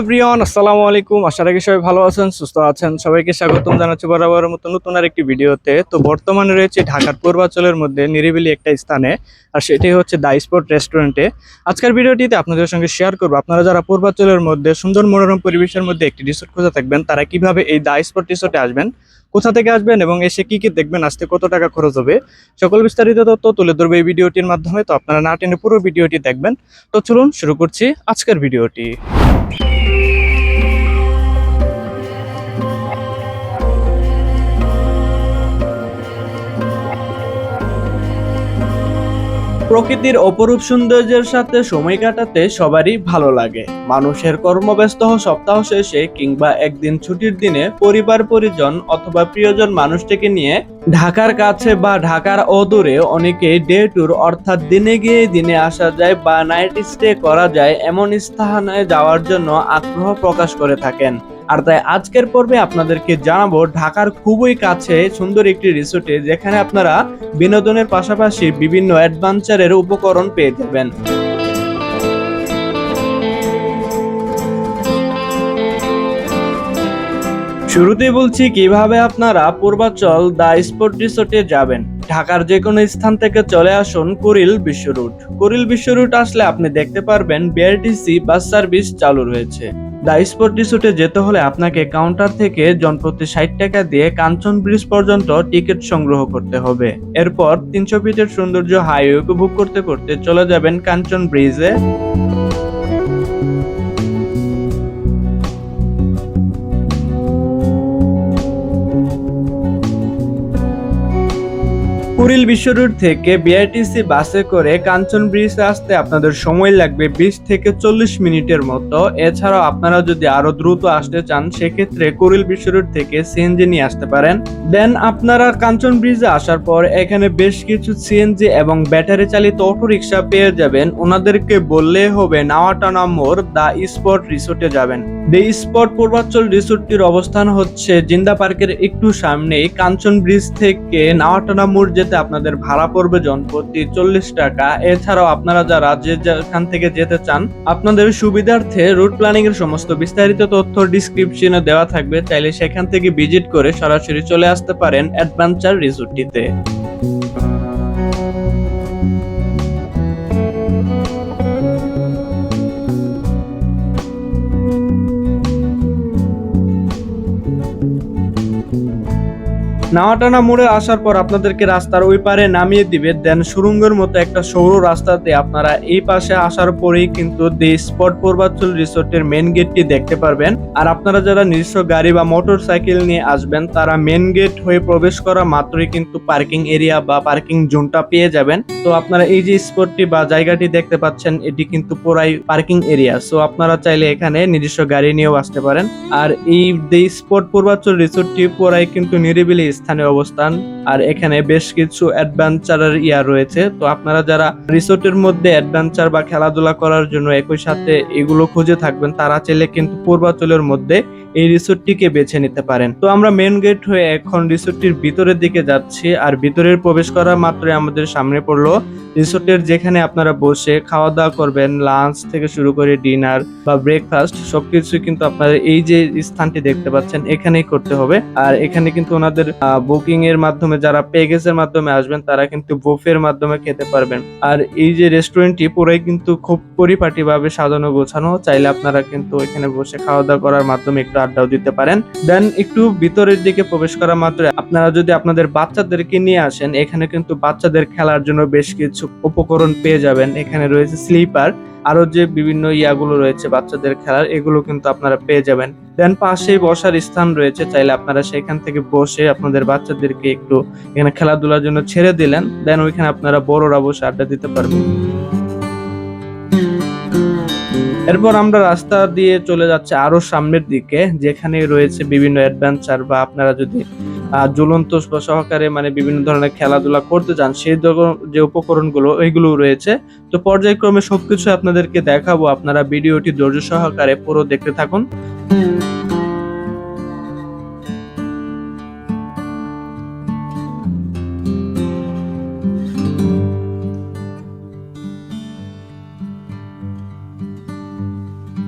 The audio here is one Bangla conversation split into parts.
এভরিওয়ান, আসসালামু আলাইকুম। আশা রাখি সবাই ভালো আছেন, সুস্থ আছেন। সবাইকে স্বাগতম জানাচ্ছি বরাবরের মতো নতুন আর একটি ভিডিওতে। তো বর্তমানে রয়েছে ঢাকার পূর্বাঞ্চলের মধ্যে নিরিবিলি একটা স্থানে, আর সেটি হচ্ছে দা স্পট রেস্টুরেন্টে। আজকের ভিডিওটিতে আপনাদের সঙ্গে শেয়ার করব। আপনারা যারা পূর্বাঞ্চলের মধ্যে সুন্দর মনোরম পরিবেশের মধ্যে একটি রিসোর্ট খুঁজে থাকবেন, তারা কীভাবে এই দা স্পট রিসোর্টে আসবেন, কোথা থেকে আসবেন এবং এসে কি কি দেখবেন আসতে কত টাকা খরচ হবে, সকল বিস্তারিত তথ্য তুলে ধরবে এই ভিডিওটির মাধ্যমে। তো আপনারা না টেনে পুরো ভিডিওটি দেখবেন। তো চলুন শুরু করছি আজকের ভিডিওটি। প্রকৃতির অপরূপ সৌন্দর্যের সাথে সময় কাটাতে সবারই ভালো লাগে। মানুষের কর্মব্যস্ত সপ্তাহ শেষে কিংবা একদিন ছুটির দিনে পরিবার, পরিজন অথবা প্রিয়জন মানুষটিকে নিয়ে ঢাকার কাছে বা ঢাকার অদূরে অনেকে ডে ট্যুর অর্থাৎ দিনে গিয়ে দিনে আসা যায় বা নাইট স্টে করা যায় এমন স্থানে যাওয়ার জন্য আগ্রহ প্রকাশ করে থাকেন। আর তাই আজকের পর্বে আপনাদেরকে জানাব ঢাকার খুবই কাছে সুন্দর একটি রিসোর্টে যেখানে আপনারা বিনোদনের পাশাপাশি বিভিন্ন অ্যাডভেঞ্চারের উপকরণ পেয়ে যাবেন। শুরুতেই বলছি, কীভাবে আপনারা পূর্বাচল দা স্পোর্ট রিসোর্টে যাবেন? ঢাকার যে কোনো স্থান থেকে চলে আসুন কুরিল বিশ্ব রুট। কুরিল বিশ্ব রুট আসলে আপনি দেখতে পারবেন বিআরটিসি বাস সার্ভিস চালু রয়েছে। দা স্পোর্ট রিসোর্টে যেতে হলে আপনাকে কাউন্টার থেকে জনপ্রতি ষাট টাকা দিয়ে কাঞ্চন ব্রিজ পর্যন্ত টিকিট সংগ্রহ করতে হবে। এরপর তিনশো ফিটের সৌন্দর্য হাইওয়ে উপভোগ করতে করতে চলে যাবেন কাঞ্চন ব্রিজে। কুড়িল বিশ্ব রোড থেকে বিআরটিসি বাসে করে কাঞ্চন ব্রিজে আসতে আপনাদের সময় লাগবে বিশ থেকে চল্লিশ মিনিটের মতো। এছাড়াও আপনারা যদি আরও দ্রুত আসতে চান, সেক্ষেত্রে কুড়িল বিশ্ব রোড থেকে সিএনজি নিয়ে আসতে পারেন। দেন আপনারা কাঞ্চন ব্রিজে আসার পর এখানে বেশ কিছু সিএনজি এবং ব্যাটারি চালিত অটো রিক্সা পেয়ে যাবেন। ওনাদেরকে বললে হবে নাওয়াটানা মোড় দ্য স্পট রিসোর্টে যাবেন। দ্য স্পট পূর্বাঞ্চল রিসোর্টটির অবস্থান হচ্ছে জিন্দা পার্কের একটু সামনেই কাঞ্চন ব্রিজ থেকে নাওয়াটানা মোড় যেতে আপনাদের ভাড়া পড়বে জনপ্রতি চল্লিশ টাকা। এছাড়াও আপনারা যারা যে যেখান থেকে যেতে চান, আপনাদের সুবিধার্থে রুট প্ল্যানিং এর সমস্ত বিস্তারিত তথ্য ডিসক্রিপশনে দেওয়া থাকবে। চাইলে সেখান থেকে ভিজিট করে সরাসরি চলে আসতে পারেন অ্যাডভেঞ্চার রিসোর্টটিতে। নাওয়াটানা মোড়ে আসার পর আপনাদেরকে রাস্তার ওই পারে নামিয়ে দিবে। দেন সুরঙ্গের মতো একটা সৌর রাস্তাতে আপনারা এই পাশে আসার পরেই কিন্তু দি স্পট পূর্বাঞ্চল রিসোর্টের মেন গেটটি দেখতে পারবেন। আর আপনারা যারা নিজস্ব গাড়ি বা মোটর সাইকেল নিয়ে আসবেন, তারা মেন গেট হয়ে প্রবেশ করা মাত্রই কিন্তু পার্কিং এরিয়া বা পার্কিং জোনটা পেয়ে যাবেন। তো আপনারা এই যে স্পটটি বা জায়গাটি দেখতে পাচ্ছেন, এটি কিন্তু পুরাই পার্কিং এরিয়া সো আপনারা চাইলে এখানে নিজস্ব গাড়ি নিয়েও আসতে পারেন। আর এই দি স্পট পূর্বাঞ্চল রিসোর্টটি পুরাই কিন্তু নিরিবিলি স্থানে অবস্থান, আর এখানে বেশ কিছু অ্যাডভেঞ্চারের ইয়া রয়েছে। তো আপনারা যারা রিসোর্টের মধ্যে অ্যাডভেঞ্চার বা খেলাধুলা করার জন্য একই সাথে এগুলো খুঁজে থাকবেন, তারা চাইলে কিন্তু পূর্বাচলের মধ্যে এই রিসোর্টটিকে বেছে নিতে পারেন। তো আমরা মেন গেট হয়ে এখন রিসোর্টটির ভিতরের দিকে যাচ্ছি আর ভিতরের প্রবেশ করা মাত্রই আমাদের সামনে পড়ল। রিসোর্টের যেখানে আপনারা বসে খাওয়া দাওয়া করবেন লাঞ্চ থেকে শুরু করে ডিনার বা ব্রেকফাস্ট সবকিছু কিন্তু আপনারা এই যে স্থানটি দেখতে পাচ্ছেন, এখানেই করতে হবে। আর এখানে কিন্তু ওনাদের বুকিং এর মাধ্যমে যারা প্যাকেজের মাধ্যমে আসবেন, তারা কিন্তু বুফের মাধ্যমে খেতে পারবেন। আর এই যে রেস্টুরেন্টটি পুরাই কিন্তু খুব পরিপাটি ভাবে সাজানো গোছানো, চাইলে আপনারা কিন্তু এখানে বসে খাওয়া দাওয়া করার মাধ্যমে একটু আড্ডাও দিতে পারেন। দেন একটু ভিতরের দিকে প্রবেশ করা মাত্র আপনারা যদি আপনাদের বাচ্চাদেরকে নিয়ে আসেন, এখানে কিন্তু বাচ্চাদের খেলার জন্য বেশ কিছু উপকরণ পেয়ে যাবেন। এখানে রয়েছে স্লিপার আরও যে বিভিন্ন ইয়াগুলো রয়েছে বাচ্চাদের খেলার, এগুলো কিন্তু আপনারা পেয়ে যাবেন। দেন পাশেই বসার স্থান রয়েছে, চাইলে আপনারা সেখান থেকে বসে আপনাদের বাচ্চাদেরকে একটু এখানে খেলাধুলার জন্য ছেড়ে দিলেন। দেন ওইখানে আপনারা বড়রা বসে আড্ডা দিতে পারবেন। এরপর আমরা রাস্তা দিয়ে চলে যাচ্ছি আরও সামনের দিকে যেখানে রয়েছে বিভিন্ন অ্যাডভেঞ্চার বা আপনারা যদি আহ, ঝুলন্ত সহকারে মানে বিভিন্ন ধরনের খেলাধুলা করতে চান সেই যে উপকরণগুলো ওইগুলো রয়েছে। তো পর্যায়ক্রমে সবকিছু আপনাদেরকে দেখাবো আপনারা ভিডিওটি ধৈর্য সহকারে পুরো দেখতে থাকুন।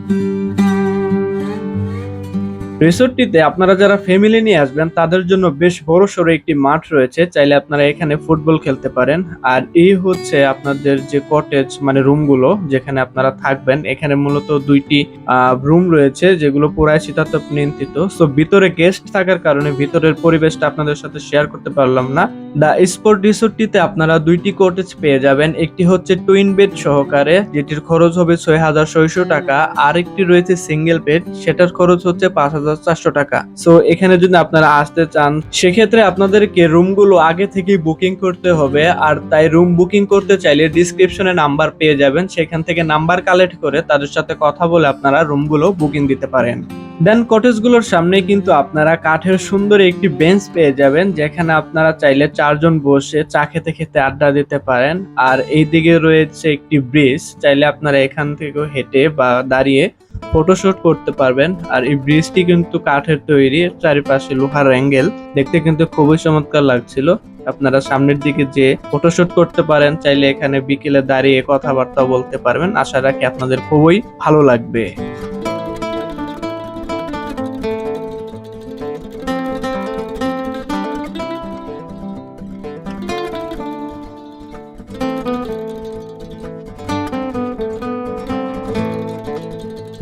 thank you রিসোর্টটিতে আপনারা যারা ফ্যামিলি নিয়ে আসবেন, তাদের জন্য বেশ বড় সড়ো একটি মাঠ রয়েছে। চাইলে আপনারা এখানে ফুটবল খেলতে পারেন। আর এই হচ্ছে আপনাদের যে কটেজ মানে রুমগুলো যেখানে আপনারা থাকবেন, এখানে মূলত দুইটি রুম রয়েছে, যেগুলো পুরাই শীতাতপ নিয়ন্ত্রিত। সো ভিতরে গেস্ট থাকার কারণে ভিতরের পরিবেশটা আপনাদের সাথে শেয়ার করতে পারলাম না। দ্য স্পোর্ট রিসোর্টটিতে আপনারা দুইটি কটেজ পেয়ে যাবেন। একটি হচ্ছে টুইন বেড সহকারে, যেটির খরচ হবে ছয় হাজার ছয়শো টাকা। আর একটি রয়েছে সিঙ্গেল বেড সেটার খরচ হচ্ছে পাঁচ হাজার চারশো টাকা। সো এখানে যদি আপনারা আসতে চান, সেক্ষেত্রে আপনাদেরকে রুমগুলো আগে থেকেই বুকিং করতে হবে। আর তাই রুম বুকিং করতে চাইলে ডিসক্রিপশনে নাম্বার পেয়ে যাবেন। সেখান থেকে নাম্বার কালেক্ট করে তাদের সাথে কথা বলে আপনারা রুমগুলো বুকিং দিতে পারেন। দেন কটেজগুলোর সামনে কিন্তু আপনারা কাঠের সুন্দর একটি বেঞ্চ পেয়ে যাবেন, যেখানে আপনারা চাইলে চারজন বসে চা খেতে খেতে আড্ডা দিতে পারেন। আর এই দিকে রয়েছে একটি ব্রিজ, চাইলে আপনারা এখান থেকেও হেঁটে বা দাঁড়িয়ে ফটোশুট করতে পারবেন। আর এই ব্রিজটি কিন্তু কাঠের তৈরি, চারিপাশে লোহার অ্যাঙ্গেল দেখতে কিন্তু খুবই চমৎকার লাগছিল। আপনারা সামনের দিকে যে ফটোশুট করতে পারেন, চাইলে এখানে বিকেলে দাঁড়িয়ে কথাবার্তা বলতে পারবেন। আশা রাখি আপনাদের খুবই ভালো লাগবে।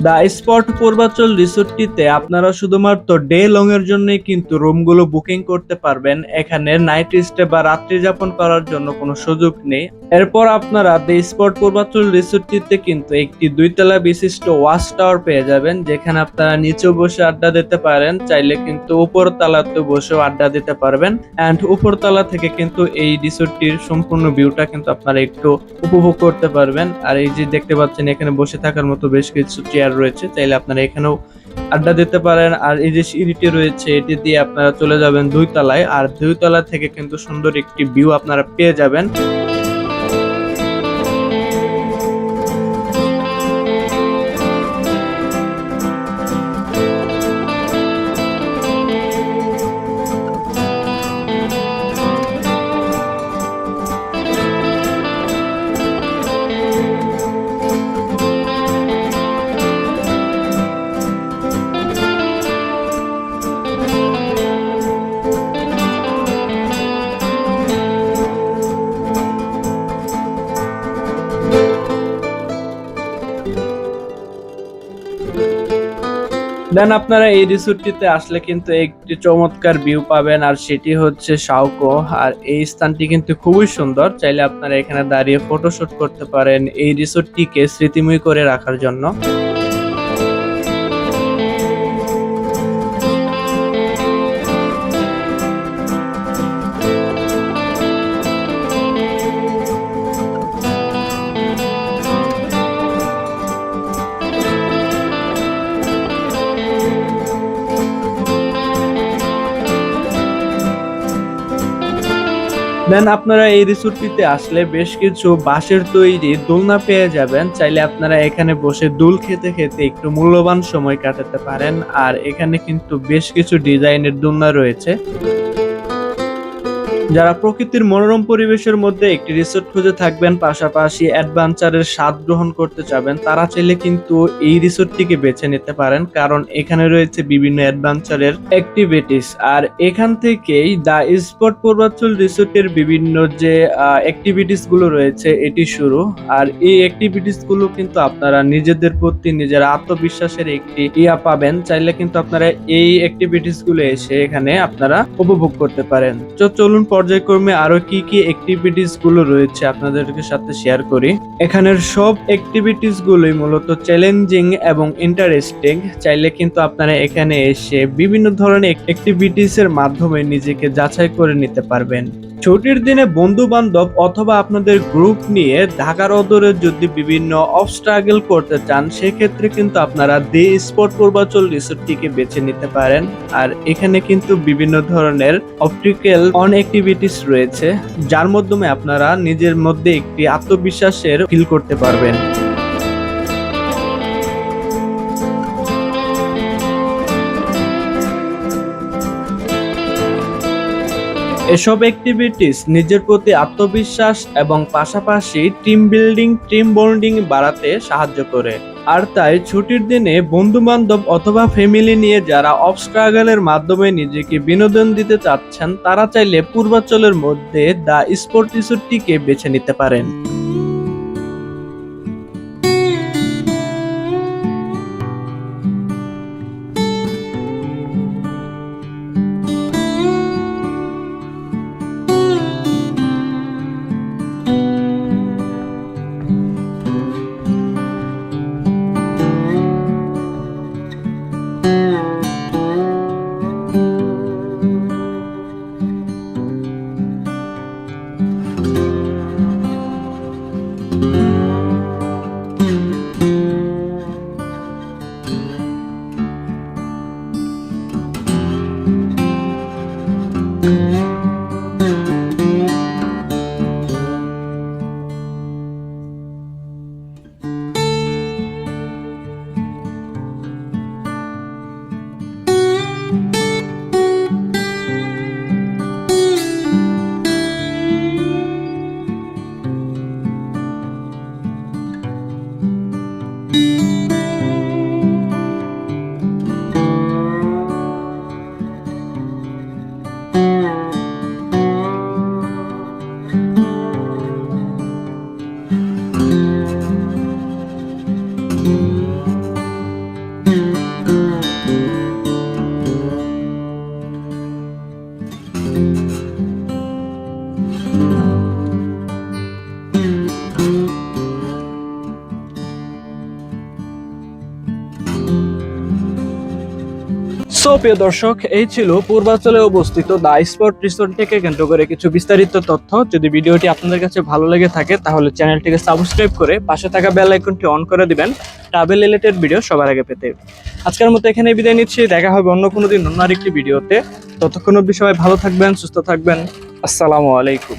দ্য স্পট পূর্বাচল রিসোর্টটিতে আপনারা শুধুমাত্র ডে লং এর জন্যই কিন্তু রুমগুলো বুকিং করতে পারবেন। এখানে নাইট স্টে বা রাত্রি যাপন করার জন্য কোনো সুযোগ নেই। এরপর আপনারা দ্য স্পট পূর্বাচল রিসোর্টটিতে কিন্তু একটি দুইতলা বিশিষ্ট ওয়াচ টাওয়ার পেয়ে যাবেন, যেখানে আপনারা নিচে বসে আড্ডা দিতে পারেন, চাইলে কিন্তু উপর তালাতে বসেও আড্ডা দিতে পারবেন। অ্যান্ড উপর তলা থেকে কিন্তু এই রিসোর্টটির সম্পূর্ণ ভিউটা কিন্তু আপনারা একটু উপভোগ করতে পারবেন। আর এই যে দেখতে পাচ্ছেন, এখানে বসে থাকার মতো বেশ কিছু চেয়ার রয়েছে, তাইলে আপনারা এখানেও আড্ডা দিতে পারেন। আর এই যে সিঁড়িটি রয়েছে, এটি দিয়ে আপনারা চলে যাবেন দুই তলায়। আর দুই তলা থেকে কিন্তু সুন্দর একটি ভিউ আপনারা পেয়ে যাবেন। দেন আপনারা এই রিসোর্টটিতে আসলে কিন্তু একটি চমৎকার ভিউ পাবেন, আর সেটি হচ্ছে শাওকো আর এই স্থানটি কিন্তু খুবই সুন্দর। চাইলে আপনারা এখানে দাঁড়িয়ে ফটোশুট করতে পারেন এই রিসোর্টটিকে স্মৃতিময় করে রাখার জন্য। দেন আপনারা এই রিসোর্টটিতে আসলে বেশ কিছু বাঁশের তৈরি দোলনা পেয়ে যাবেন। চাইলে আপনারা এখানে বসে দুল খেতে খেতে একটু মূল্যবান সময় কাটাতে পারেন। আর এখানে কিন্তু বেশ কিছু ডিজাইনের দোলনা রয়েছে। যারা প্রকৃতির মনোরম পরিবেশের মধ্যে একটি রিসোর্ট খুঁজে থাকবেন, পাশাপাশি অ্যাডভেঞ্চারের স্বাদ গ্রহণ করতে চাবেন, তারা চাইলে কিন্তু এই রিসোর্টটিকে বেছে নিতে পারেন, কারণ এখানে রয়েছে বিভিন্ন অ্যাডভেঞ্চারের অ্যাক্টিভিটিস। আর এখান থেকেই দ্য স্পট পূর্বাঞ্চল রিসোর্টের বিভিন্ন যে অ্যাক্টিভিটিসগুলো রয়েছে, এটি শুরু। আর এই অ্যাক্টিভিটিসগুলো কিন্তু আপনারা নিজেদের প্রতি নিজের আত্মবিশ্বাসের একটি ইয়া পাবেন, চাইলে কিন্তু আপনারা এই অ্যাক্টিভিটিসগুলো এসে এখানে আপনারা উপভোগ করতে পারেন। তো চলুন পর্যায়ক্রমে আরও কি কি অ্যাক্টিভিটিসগুলো রয়েছে আপনাদেরকে সাথে শেয়ার করি। এখানের সব অ্যাক্টিভিটিস গুলোই মূলত চ্যালেঞ্জিং এবং ইন্টারেস্টিং চাইলে কিন্তু আপনারা এখানে এসে বিভিন্ন ধরনের অ্যাক্টিভিটিস এর মাধ্যমে নিজেকে যাচাই করে নিতে পারবেন। ছুটির দিনে বন্ধু বান্ধব অথবা আপনাদের গ্রুপ নিয়ে ঢাকার অদরে যদি বিভিন্ন অবস্ট্রাগল করতে চান, সেক্ষেত্রে কিন্তু আপনারা দে স্পট পূর্বাচল রিসোর্টটিকে বেছে নিতে পারেন। আর এখানে কিন্তু বিভিন্ন ধরনের অপটিক্যাল অন অ্যাক্টিভিটিস রয়েছে, যার মাধ্যমে আপনারা নিজের মধ্যে একটি আত্মবিশ্বাসের ফিল করতে পারবেন। এসব অ্যাক্টিভিটিস নিজের প্রতি আত্মবিশ্বাস এবং পাশাপাশি টিম বিল্ডিং টিম বন্ডিং বাড়াতে সাহায্য করে। আর তাই ছুটির দিনে বন্ধু বান্ধব অথবা ফ্যামিলি নিয়ে যারা অফ স্ট্রাগলের মাধ্যমে নিজেকে বিনোদন দিতে চাচ্ছেন, তারা চাইলে পূর্বাচলের মধ্যে দ্য স্পোর্ট রিসোর্টটিকে বেছে নিতে পারেন। সো, প্রিয় দর্শক, এই ছিল পূর্বাঞ্চলে অবস্থিত দা স্পট রিসোর্ট থেকে কেন্দ্র করে কিছু বিস্তারিত তথ্য। যদি ভিডিওটি আপনাদের কাছে ভালো লেগে থাকে, তাহলে চ্যানেলটিকে সাবস্ক্রাইব করে পাশে থাকা বেল আইকনটি অন করে দিবেন ট্রাভেল রিলেটেড ভিডিও সবার আগে পেতে। আজকের মতো এখানে বিদায় নিচ্ছি। দেখা হবে অন্য কোনো দিন অন্য আরেকটি ভিডিওতে। ততক্ষণ অবধি সবাই ভালো থাকবেন, সুস্থ থাকবেন। আসসালামু আলাইকুম।